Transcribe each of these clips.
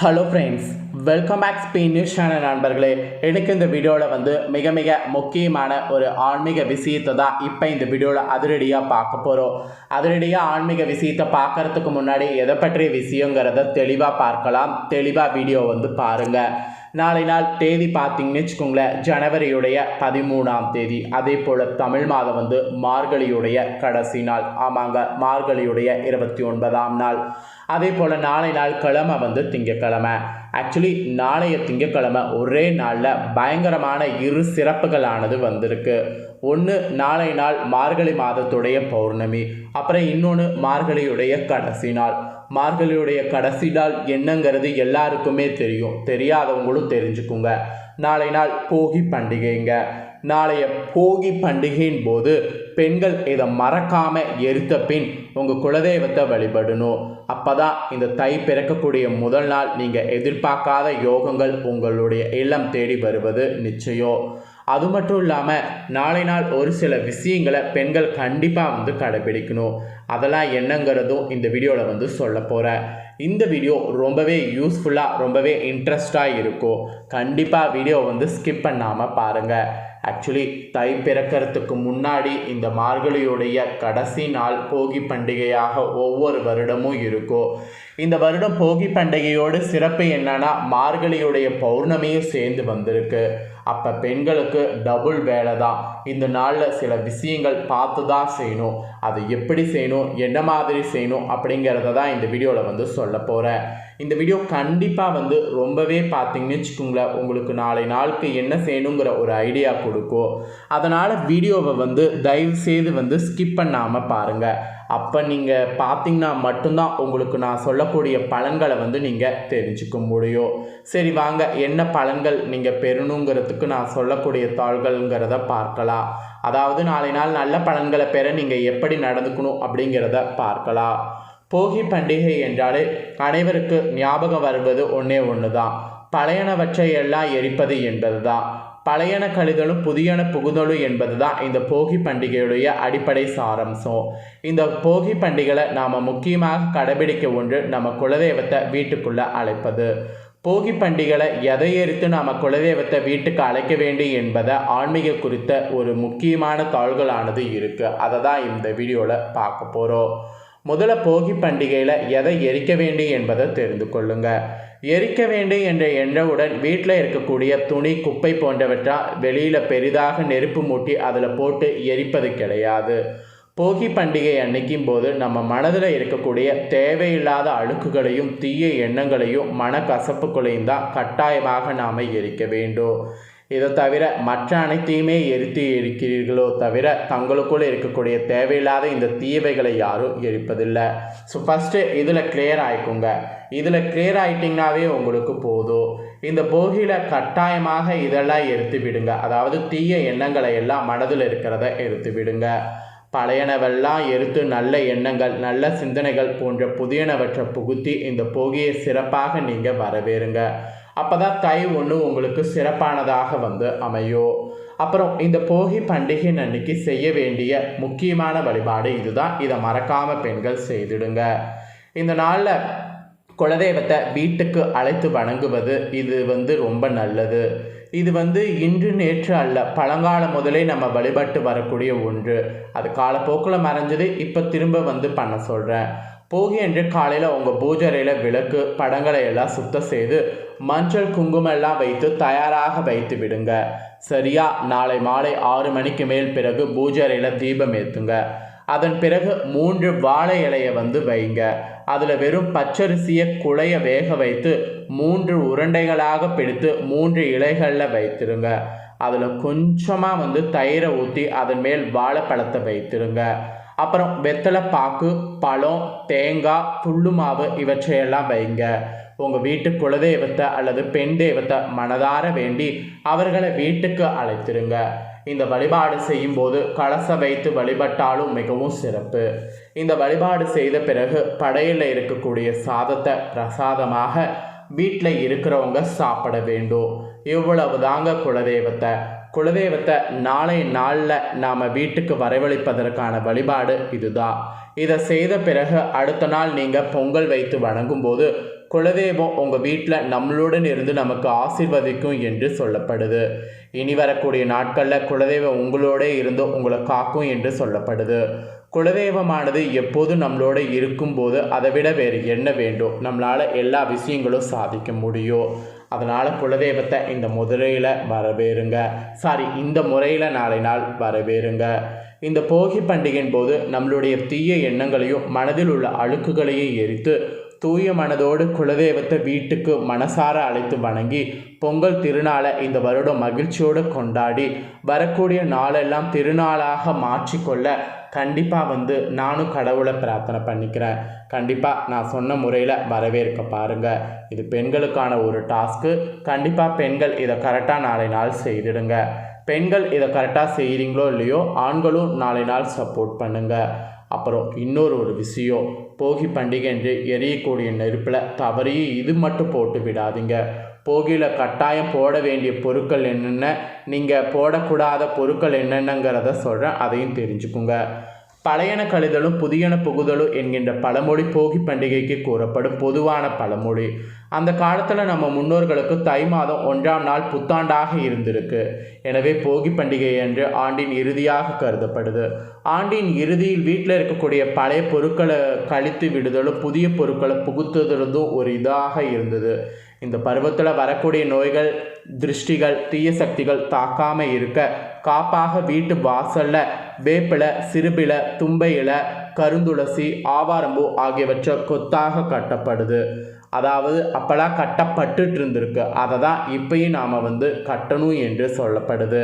Hello friends welcome back Spain news channel நண்பர்களே. எனக்கு இந்த வீடியோவில் வந்து மிக மிக முக்கியமான ஒரு ஆன்மீக விஷயத்தை தான் இப்போ இந்த வீடியோவில் அதிரடியாக பார்க்க போகிறோம் அதிரடியாக ஆன்மீக விஷயத்தை பார்க்கறதுக்கு முன்னாடி எதை பற்றிய விஷயங்கிறத தெளிவாக பார்க்கலாம். தெளிவாக வீடியோ வந்து பாருங்கள் நாளை நாள் தேதி பார்த்தீங்கன்னு வச்சுக்கோங்களேன் ஜனவரியுடைய பதிமூணாம் தேதி. அதே போல் தமிழ் மாதம் வந்து மார்கழியுடைய கடைசி நாள். ஆமாங்க மார்கழியுடைய இருபத்தி ஒன்பதாம் நாள். அதே போல் நாளை நாள் கிழமை வந்து திங்கக்கிழமை. ஆக்சுவலி நாளைய திங்கக்கிழமை ஒரே நாளில் பயங்கரமான இரு சிறப்புகளானது வந்திருக்கு. ஒன்று நாளை நாள் மார்கழி மாதத்துடைய பௌர்ணமி. அப்புறம் இன்னொன்று மார்கழியுடைய கடைசி நாள். மார்கழியுடைய கடைசி நாள் என்னங்கிறது எல்லாருக்குமே தெரியும். தெரியாதவங்களும் தெரிஞ்சுக்குங்க. நாளை நாள் போகி பண்டிகைங்க. நாளைய போகி பண்டிகையின் போது பெண்கள் இதை மறக்காமல் எரித்த பின் உங்கள் குலதெய்வத்தை வழிபடணும். அப்போ தான் இந்த தை பிறக்கக்கூடிய முதல் நாள் நீங்கள் எதிர்பார்க்காத யோகங்கள் உங்களுடைய இல்லம் தேடி வருவது நிச்சயம். அது மட்டும் இல்லாமல் நாளை நாள் ஒரு சில விஷயங்களை பெண்கள் கண்டிப்பாக வந்து கடைபிடிக்கணும். அதெல்லாம் என்னங்கிறதும் இந்த வீடியோவில் வந்து சொல்ல போகிறேன் இந்த வீடியோ ரொம்பவே யூஸ்ஃபுல்லாக ரொம்பவே இன்ட்ரெஸ்டாக இருக்கும். கண்டிப்பாக வீடியோ வந்து ஸ்கிப் பண்ணாமல் பாருங்கள் ஆக்சுவலி தை பிறக்கிறதுக்கு முன்னாடி இந்த மார்கழியுடைய கடைசி நாள் போகி பண்டிகையாக ஒவ்வொரு வருடமும் இருக்கும். இந்த வருடம் போகி பண்டிகையோட சிறப்பு என்னன்னா மார்கழியுடைய பௌர்ணமியும் சேர்ந்து வந்திருக்கு. அப்போ பெண்களுக்கு டபுள் வேலை தான் இந்த நாளில் சில விஷயங்கள் பார்த்து தான் செய்யணும். அதை எப்படி செய்யணும்? என்ன மாதிரி செய்யணும்? அப்படிங்கிறத தான் இந்த வீடியோவில் வந்து சொல்ல போகிறேன் இந்த வீடியோ கண்டிப்பாக வந்து ரொம்பவே பார்த்தீங்கன்னு வச்சுக்கோங்களேன் உங்களுக்கு நாளை நாளுக்கு என்ன செய்யணுங்கிற ஒரு ஐடியா கொடுக்கும். அதனால் வீடியோவை வந்து தயவு செய்து வந்து ஸ்கிப் பண்ணாமல் பாருங்கள் அப்போ நீங்கள் பார்த்தீங்கன்னா மட்டும்தான் உங்களுக்கு நான் சொல்லக்கூடிய பலன்களை வந்து நீங்கள் தெரிஞ்சுக்க முடியும். சரி வாங்க. என்ன பலன்கள் நீங்கள் பெறணுங்கிறதுக்கு நான் சொல்லக்கூடிய தாள்கள்ங்கிறத பார்க்கலாம். அதாவது நாளை நாள் நல்ல பலன்களை பெற நீங்கள் எப்படி நடந்துக்கணும் அப்படிங்கிறத பார்க்கலாம். போகி பண்டிகை என்றாலே அனைவருக்கு ஞாபகம் வருவது ஒன்றே ஒன்று தான் பழையனவற்றை எல்லாம் எரிப்பது என்பது தான் பழையன கழிதலும் புதியன புகுதலும் என்பது தான் இந்த போகி பண்டிகையுடைய அடிப்படை சாரம்சம். இந்த போகி பண்டிகைகளை நாம் முக்கியமாக கடைபிடிக்க ஒன்று நம்ம குலதெய்வத்தை வீட்டுக்குள்ளே அழைப்பது. போகி பண்டிகளை எதை எரித்து நாம் குலதெய்வத்தை வீட்டுக்கு அழைக்க வேண்டும் என்பதை ஆன்மீக குறித்த ஒரு முக்கியமான தாள்களானது இருக்குது அதை தான் இந்த வீடியோவில் பார்க்க போகிறோம் முதல்ல போகி பண்டிகையில் எதை எரிக்க வேண்டும் என்பதை தெரிந்து கொள்ளுங்க. எரிக்க வேண்டும் என்ற எண்ணவுடன் வீட்டில் இருக்கக்கூடிய துணி குப்பை போன்றவற்றால் வெளியில் பெரிதாக நெருப்பு மூட்டி அதில் போட்டு எரிப்பது கிடையாது. போகி பண்டிகை அன்னைக்கும் போது நம்ம மனதில் இருக்கக்கூடிய தேவையில்லாத அழுக்குகளையும் தீய எண்ணங்களையும் மனக்கசப்புகளையும் தான் கட்டாயமாக நாம் எரிக்க வேண்டும். இதை தவிர மற்ற அனைத்தையுமே எரித்து எரிக்கிறீர்களோ தவிர தங்களுக்குள் இருக்கக்கூடிய தேவையில்லாத இந்த தீவைகளை யாரும் எரிப்பதில்லை. ஸோ ஃபஸ்ட்டு இதில் கிளியர் ஆகிக்குங்க இதில் கிளியர் ஆகிட்டிங்கனாவே உங்களுக்கு போதும். இந்த போகியில் கட்டாயமாக இதெல்லாம் எரித்து விடுங்க. அதாவது தீய எண்ணங்களை எல்லாம் மனதில் இருக்கிறத எரித்து விடுங்க. பழையனவெல்லாம் எரித்து நல்ல எண்ணங்கள் நல்ல சிந்தனைகள் போன்ற புதியனவற்றை புகுத்தி இந்த போகியை சிறப்பாக நீங்கள் வரவேறுங்க. அப்போ தான் தை ஒன்று உங்களுக்கு சிறப்பானதாக வந்து அமையும் அப்புறம் இந்த போகி பண்டிகை அன்னைக்கு செய்ய வேண்டிய முக்கியமான வழிபாடு இதுதான். இதை மறக்காமல் பெண்கள் செய்திடுங்க. இந்த நாளில் குலதெய்வத்தை வீட்டுக்கு அழைத்து வணங்குவது இது வந்து ரொம்ப நல்லது. இது வந்து இன்று நேற்று அல்ல பழங்காலம் முதலே நம்ம வழிபட்டு வரக்கூடிய ஒன்று. அது காலப்போக்கில் மறைஞ்சது இப்போ திரும்ப வந்து பண்ண சொல்கிறேன் போகி என்று காலையில் உங்கள் பூஜரையில் விளக்கு படங்களை எல்லாம் சுத்தம் செய்து மஞ்சள் குங்குமம் எல்லாம் வைத்து தயாராக வைத்து விடுங்க. சரியா? நாளை மாலை ஆறு மணிக்கு மேல் பிறகு பூஜரையில் தீபம் ஏற்றுங்க அதன் பிறகு மூன்று வாழை இலையை வந்து வைங்க. அதில் வெறும் பச்சரிசியை குழைய வேக வைத்து மூன்று உருண்டைகளாக பிடித்து மூன்று இலைகளில் வைத்திருங்க. அதில் கொஞ்சமாக வந்து தயிரை ஊற்றி அதன் மேல் வாழைப்பழத்தை வைத்திருங்க. அப்புறம் வெத்தலை பாக்கு பழம் தேங்காய் புல்லு மாவு இவற்றையெல்லாம் வைங்க. உங்கள் வீட்டு குலதெய்வத்தை அல்லது பெண் தெய்வத்தை மனதார வேண்டி அவர்களை வீட்டுக்கு அழைத்திருங்க. இந்த வழிபாடு செய்யும்போது கலச வைத்து வழிபட்டாலும் மிகவும் சிறப்பு. இந்த வழிபாடு செய்த பிறகு படையில் இருக்கக்கூடிய சாதத்தை பிரசாதமாக வீட்டில் இருக்கிறவங்க சாப்பிட வேண்டும். இவ்வளவு தாங்க குலதெய்வத்தை. குலதெய்வத்தை நாளை நாளில் நாம் வீட்டுக்கு வரவழைப்பதற்கான வழிபாடு இதுதான். இதை செய்த பிறகு அடுத்த நாள் நீங்கள் பொங்கல் வைத்து வணங்கும்போது குலதெய்வம் உங்கள் வீட்டில் நம்மளுடன் இருந்து நமக்கு ஆசிர்வதிக்கும் என்று சொல்லப்படுது. இனி வரக்கூடிய நாட்களில் குலதெய்வம் உங்களோட இருந்து உங்களை காக்கும் என்று சொல்லப்படுது. குலதெய்வமானது எப்போதும் நம்மளோட இருக்கும்போது அதை விட வேறு என்ன வேண்டும்? நம்மளால் எல்லா விஷயங்களும் சாதிக்க முடியும். அதனால் குலதெய்வத்தை இந்த முதலையில் வரவேறுங்க. சாரி இந்த முறையில் நாளை நாள் வரவேறுங்க. இந்த போகி பண்டிகையின் போது நம்மளுடைய தீய எண்ணங்களையும் மனதில் உள்ள அழுக்குகளையும் எரித்து தூய மனதோடு குலதெய்வத்தை வீட்டுக்கு மனசார அழைத்து வணங்கி பொங்கல் திருநாளை இந்த வருடம் மகிழ்ச்சியோடு கொண்டாடி வரக்கூடிய நாளெல்லாம் திருநாளாக மாற்றிக்கொள்ள கண்டிப்பாக வந்து நானும் கடவுளை பிரார்த்தனை பண்ணிக்கிறேன். கண்டிப்பாக நான் சொன்ன முறையில் வரவேற்க பாருங்கள் இது பெண்களுக்கான ஒரு டாஸ்க்கு கண்டிப்பாக பெண்கள் இதை கரெக்டாக நாளை நாள் செய்திடுங்க. பெண்கள் இதை கரெக்டாக செய்கிறீங்களோ இல்லையோ ஆண்களும் நாளை நாள் சப்போர்ட் பண்ணுங்கள் அப்புறம் இன்னொரு ஒரு விஷயம் போகி பண்டிகை என்று எரியக்கூடிய நெருப்பில் தவறியும் இது மட்டும் போட்டு விடாதீங்க. போகியில் கட்டாயம் போட வேண்டிய பொருட்கள் என்னென்ன? நீங்கள் போடக்கூடாத பொருட்கள் என்னென்னங்கிறத சொல்கிறேன் அதையும் தெரிஞ்சுக்குங்க. பழையன கழிதலும் புதியன புகுதலும் என்கின்ற பழமொழி போகி பண்டிகைக்கு கூறப்படும் பொதுவான பழமொழி. அந்த காலத்தில் நம்ம முன்னோர்களுக்கு தை மாதம் ஒன்றாம் நாள் புத்தாண்டாக இருந்திருக்கு. எனவே போகி பண்டிகை என்று ஆண்டின் இறுதியாக கருதப்படுது. ஆண்டின் இறுதியில் வீட்டில் இருக்கக்கூடிய பழைய பொருட்களை கழித்து விடுதலும் புதிய பொருட்களை புகுத்துதலும் ஒரு இதாக இருந்தது. இந்த பருவத்தில் வரக்கூடிய நோய்கள் திருஷ்டிகள் தீய சக்திகள் தாக்காமல் இருக்க காப்பாக வீட்டு வாசலில் வேப்பிலை சிறுபிலை தும்பை கருந்துளசி ஆவாரம்பூ ஆகியவற்றை கொத்தாக கட்டப்படுது. அதாவது அப்போலாம் கட்டப்பட்டுட்டு இருந்திருக்கு அதை தான் இப்பயும் நாம் வந்து கட்டணும் என்று சொல்லப்படுது.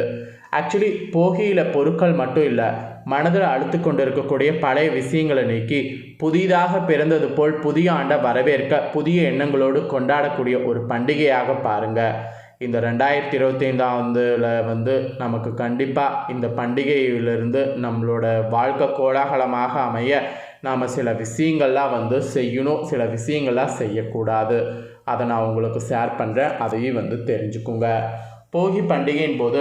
ஆக்சுவலி போகியில் பொருட்கள் மட்டும் இல்லை மனதில் அழுத்து கொண்டு இருக்கக்கூடிய பழைய விஷயங்களை நீக்கி புதிதாக பிறந்தது போல் புதிய ஆண்டை வரவேற்க புதிய எண்ணங்களோடு கொண்டாடக்கூடிய ஒரு பண்டிகையாக பாருங்கள் இந்த ரெண்டாயிரத்தி இருபத்தி இருபத்தைந்தாவதுல வந்து நமக்கு கண்டிப்பாக இந்த பண்டிகையிலிருந்து நம்மளோட வாழ்க்கை கோலாகலமாக அமைய நாம் சில விஷயங்கள்லாம் வந்து செய்யணும். சில விஷயங்கள்லாம் செய்யக்கூடாது. அதை நான் உங்களுக்கு ஷேர் பண்ணுறேன் அதையும் வந்து தெரிஞ்சுக்குங்க. போகி பண்டிகையின் போது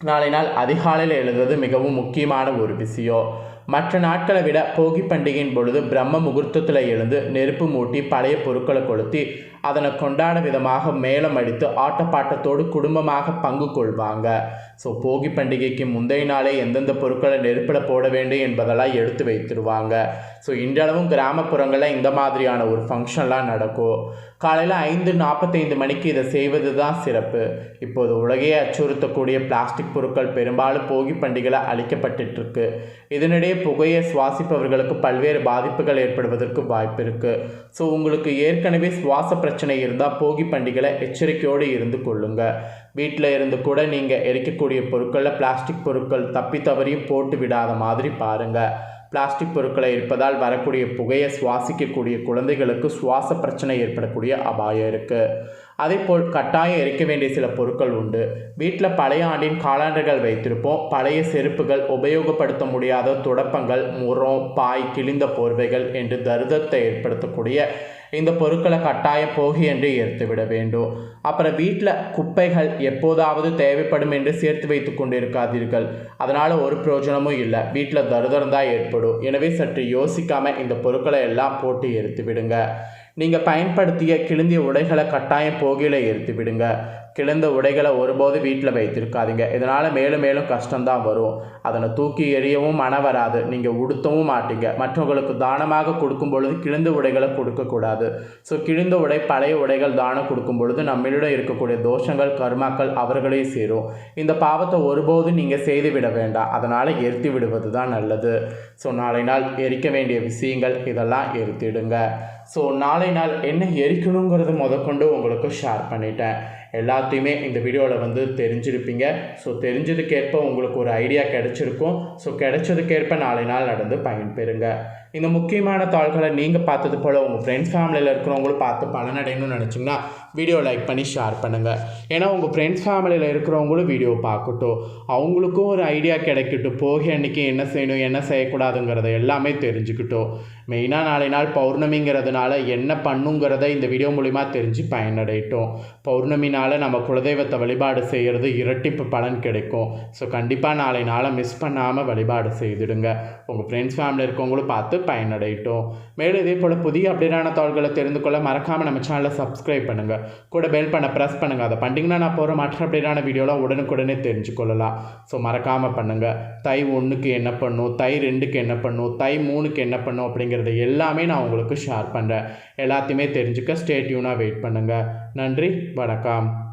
நாளை நாள் அதிகாலையில் எழுதுறது மிகவும் முக்கியமான ஒரு விஷயம். மற்ற நாட்களை விட போகி பண்டிகையின் பொழுது பிரம்ம முகூர்த்தத்தில் எழுந்து நெருப்பு மூட்டி பழைய பொருட்களை கொளுத்தி அதனை கொண்டாட விதமாக மேளம் அடித்து ஆட்டப்பாட்டத்தோடு குடும்பமாக பங்கு கொள்வாங்க. ஸோ போகி பண்டிகைக்கு முந்தைய நாளே எந்தெந்த பொருட்களை நெருப்பில் போட வேண்டும் என்பதெல்லாம் எடுத்து வைத்துருவாங்க. ஸோ இன்றளவும் கிராமப்புறங்களில் இந்த மாதிரியான ஒரு ஃபங்க்ஷன்லாம் நடக்கும். காலையில் ஐந்து நாற்பத்தைந்து மணிக்கு இதை செய்வது தான் சிறப்பு. இப்போது உலகையே அச்சுறுத்தக்கூடிய பிளாஸ்டிக் பொருட்கள் பெரும்பாலும் போகி பண்டிகையில் அளிக்கப்பட்டுருக்கு இதனிடையே புகையை சுவாசிப்பவர்களுக்கு பல்வேறு பாதிப்புகள் ஏற்படுவதற்கு வாய்ப்பு இருக்குது ஸோ உங்களுக்கு ஏற்கனவே சுவாச பிரச்சனை இருந்தால் போகி பண்டிகையில் எச்சரிக்கையோடு இருந்து கொள்ளுங்க. வீட்டில் இருந்து கூட நீங்கள் எரிக்கக்கூடிய பொருட்களில் பிளாஸ்டிக் பொருட்கள் தப்பி தவறியும் போட்டு விடாத மாதிரி பாருங்கள் பிளாஸ்டிக் பொருட்களை இருப்பதால் வரக்கூடிய புகையை சுவாசிக்கக்கூடிய குழந்தைகளுக்கு சுவாச பிரச்சனை ஏற்படக்கூடிய அபாயம் இருக்குது அதேபோல் கட்டாயம் எரிக்க வேண்டிய சில பொருட்கள் உண்டு. வீட்டில் பழைய ஆண்டின் காலாண்டுகள் வைத்திருப்போம். பழைய செருப்புகள் உபயோகப்படுத்த முடியாத துடப்பங்கள் முறம் பாய் கிழிந்த போர்வைகள் என்று தருதத்தை ஏற்படுத்தக்கூடிய இந்த பொருட்களை கட்டாயம் போகி என்று எடுத்து விட வேண்டும். அப்புறம் வீட்டில் குப்பைகள் எப்போதாவது தேவைப்படும் என்று சேர்த்து வைத்து கொண்டிருக்காதீர்கள். அதனால் ஒரு பிரயோஜனமும் இல்லை. வீட்டில் தருதரம் தான் ஏற்படும். எனவே சற்று யோசிக்காமல் இந்த பொருட்களை எல்லாம் போட்டு எடுத்து விடுங்க. நீங்கள் பயன்படுத்திய கிழிந்திய உடைகளை கட்டாயம் போகியில் எரித்து விடுங்க. கிழந்த உடைகளை ஒருபோது வீட்டில் வைத்திருக்காதீங்க. இதனால் மேலும் மேலும் கஷ்டம்தான் வரும். அதனை தூக்கி எறியவும் மன வராது. நீங்கள் உடுத்தவும் மாட்டீங்க. மற்றவங்களுக்கு தானமாக கொடுக்கும் பொழுது கிழிந்த உடைகளை கொடுக்கக்கூடாது ஸோ கிழிந்த உடை பழைய உடைகள் தானம் கொடுக்கும் பொழுது நம்மளிடம் இருக்கக்கூடிய தோஷங்கள் கர்மாக்கள் அவர்களே சேரும். இந்த பாவத்தை ஒருபோது நீங்கள் செய்து விட வேண்டாம். அதனால் எரித்து விடுவது தான் நல்லது. ஸோ நாளை நாள் எரிக்க வேண்டிய விஷயங்கள் இதெல்லாம் எரித்திடுங்க. ஸோ நாளை நாள் என்ன எரிக்கணுங்கிறது முதற்கொண்டு உங்களுக்கு ஷேர் பண்ணிட்டேன். எல்லாத்தையுமே இந்த வீடியோவில் வந்து தெரிஞ்சிருப்பீங்க. ஸோ தெரிஞ்சதுக்கேற்ப உங்களுக்கு ஒரு ஐடியா கிடைச்சிருக்கும். ஸோ கிடைச்சதுக்கேற்ப நாளை நாள் நடந்து பயன்பெறுங்க. இந்த முக்கியமான தாள்களை நீங்கள் பார்த்தது போல் உங்கள் ஃப்ரெண்ட்ஸ் ஃபேமிலியில் இருக்கிறவங்களும் பார்த்து பலனடையணும்னு நினச்சிங்கன்னா வீடியோ லைக் பண்ணி ஷேர் பண்ணுங்கள் ஏன்னா உங்கள் ஃப்ரெண்ட்ஸ் ஃபேமிலியில் இருக்கிறவங்களும் வீடியோ பார்க்கட்டும். அவங்களுக்கும் ஒரு ஐடியா கிடைக்கட்டும். போகி அன்றைக்கி என்ன செய்யணும் என்ன செய்யக்கூடாதுங்கிறத எல்லாமே தெரிஞ்சுக்கிட்டோம். மெயினாக நாளை நாள் பௌர்ணமிங்கிறதுனால என்ன பண்ணுங்கிறத இந்த வீடியோ மூலிமா தெரிஞ்சு பயனடையட்டும். பௌர்ணமினால் நம்ம குலதெய்வத்தை வழிபாடு செய்கிறது இரட்டிப்பு பலன் கிடைக்கும். ஸோ கண்டிப்பாக நாளை நாளை மிஸ் பண்ணாமல் வழிபாடு செய்துடுங்க. உங்கள் ஃப்ரெண்ட்ஸ் ஃபேமிலி இருக்கவங்களும் பார்த்து பயனடையட்டும். மேலும் இதே போல் புதிய அப்டேட்டான தாள்களை தெரிந்து கொள்ள மறக்காமல் நம்ம சேனலை சப்ஸ்கிரைப் பண்ணுங்கள் கூட பெல் பண்ண ப்ரெஸ் பண்ணுங்கள் அதை பண்ணிங்கன்னா நான் போகிற மற்ற அப்டேட்டான வீடியோலாம் உடனுக்குடனே தெரிஞ்சுக்கொள்ளலாம் ஸோ மறக்காமல் பண்ணுங்கள் தை ஒன்றுக்கு என்ன பண்ணும்? தை ரெண்டுக்கு என்ன பண்ணும்? தை மூணுக்கு என்ன பண்ணும்? அப்படிங்கிறத எல்லாமே நான் உங்களுக்கு ஷேர் பண்ணுறேன் எல்லாத்தையுமே தெரிஞ்சுக்க ஸ்டேட்யூனாக வெயிட் பண்ணுங்கள் நன்றி வணக்கம்.